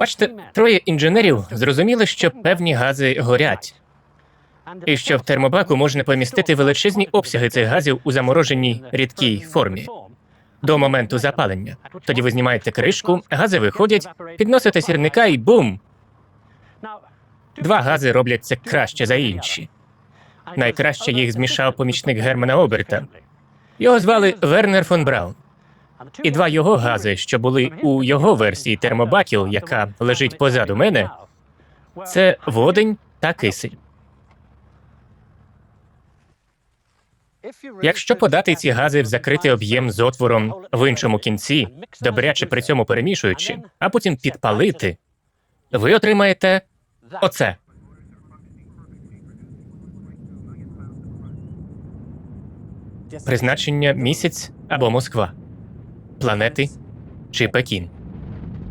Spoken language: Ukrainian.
Бачите, троє інженерів зрозуміли, що певні гази горять, і що в термобаку можна помістити величезні обсяги цих газів у замороженій рідкій формі до моменту запалення. Тоді ви знімаєте кришку, гази виходять, підносите сірника і бум! Два гази роблять це краще за інші. Найкраще їх змішав помічник Германа Оберта. Його звали Вернер фон Браун. І два його гази, що були у його версії термобаків, яка лежить позаду мене, це водень та кисень. Якщо подати ці гази в закритий об'єм з отвором в іншому кінці, добряче при цьому перемішуючи, а потім підпалити, ви отримаєте оце. Призначення місяць або Москва, планети чи Пекін.